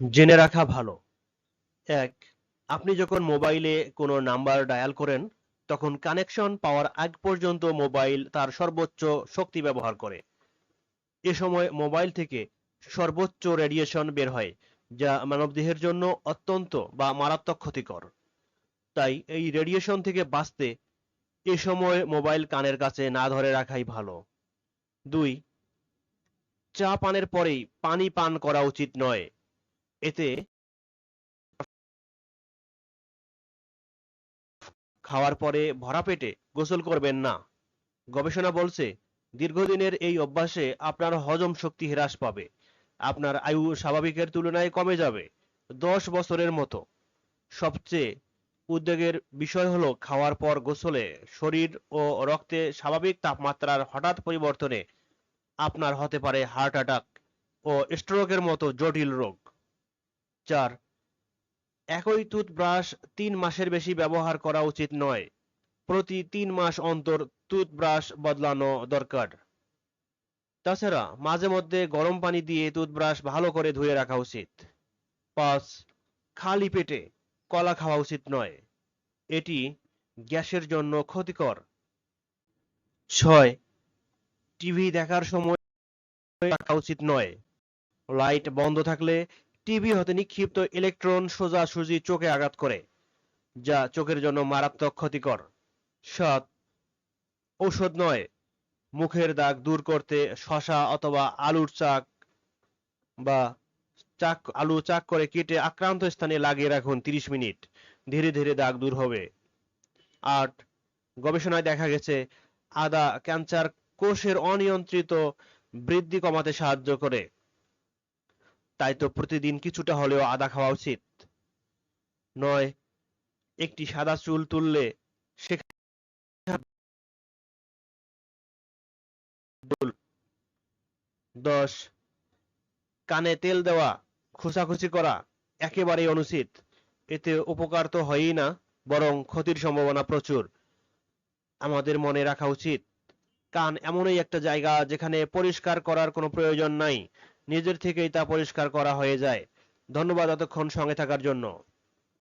জেনে রাখা ভালো। এক, আপনি যখন মোবাইলে কোনো নাম্বার ডায়াল করেন, তখন কানেকশন পাওয়ার আগ পর্যন্ত মোবাইল তার সর্বোচ্চ শক্তি ব্যবহার করে। এ সময় মোবাইল থেকে সর্বোচ্চ রেডিয়েশন বের হয়, যা মানবদেহের জন্য অত্যন্ত বা মারাত্মক ক্ষতিকর। তাই এই রেডিয়েশন থেকে বাঁচতে এ সময় মোবাইল কানের কাছে না ধরে রাখাই ভালো। দুই, চা পানের পরেই পানি পান করা উচিত নয়। এতে খাওয়ার পরে ভরা পেটে গোসল করবেন না। গবেষণা বলছে, দীর্ঘদিনের এই অভ্যাসে আপনার হজম শক্তি হ্রাস পাবে। আপনার আয়ু স্বাভাবিকের তুলনায় কমে যাবে, দশ বছরের মতো। সবচেয়ে উদ্বেগের বিষয় হলো খাওয়ার পর গোসলে শরীর ও রক্তে স্বাভাবিক তাপমাত্রার হঠাৎ পরিবর্তনে আপনার হতে পারে হার্ট অ্যাটাক ও স্ট্রোকের মতো জটিল রোগ। চার। একই টুথব্রাশ তিন মাসের বেশি ব্যবহার করা উচিত নয়। প্রতি তিন মাস অন্তর টুথব্রাশ বদলানো দরকার। তাছাড়া মাঝে মধ্যে গরম পানি দিয়ে টুথব্রাশ ভালো করে ধুয়ে রাখা উচিত। পাঁচ, খালি পেটে কলা খাওয়া উচিত নয়। এটি গ্যাসের জন্য ক্ষতিকর। ছয়, টিভি দেখার সময় রাখা উচিত নয়। লাইট বন্ধ থাকলে টিভি হতে নিক্ষিপ্ত ইলেকট্রন সোজাসুজি চোখে আঘাত করে, যা চোখের জন্য মারাত্মক ক্ষতিকর। সাত ঔষধ নয়, মুখের দাগ দূর করতে শশা অথবা আলুর চাক বা চাক, আলু চাক করে কেটে আক্রান্ত স্থানে লাগিয়ে রাখুন 30 মিনিট, ধীরে ধীরে দাগ দূর হবে। আট, গবেষণায় দেখা গেছে, আদা ক্যান্সার কোষের অনিয়ন্ত্রিত বৃদ্ধি কমাতে সাহায্য করে। তাই তো প্রতিদিন কিছুটা হলেও আদা খাওয়া উচিত। নয়, একটি সাদা চুল তুললে দশ, কানে তেল দেওয়া, খোঁচাখুচি করা একেবারেই অনুচিত। এতে উপকার তো হয়ই না, বরং ক্ষতির সম্ভাবনা প্রচুর। আমাদের মনে রাখা উচিত, কান এমনই একটা জায়গা যেখানে পরিষ্কার করার কোনো প্রয়োজন নাই। নিজের থেকেই তা পরিষ্কার করা হয়ে যায়। ধন্যবাদ এতক্ষণ সঙ্গে থাকার জন্য।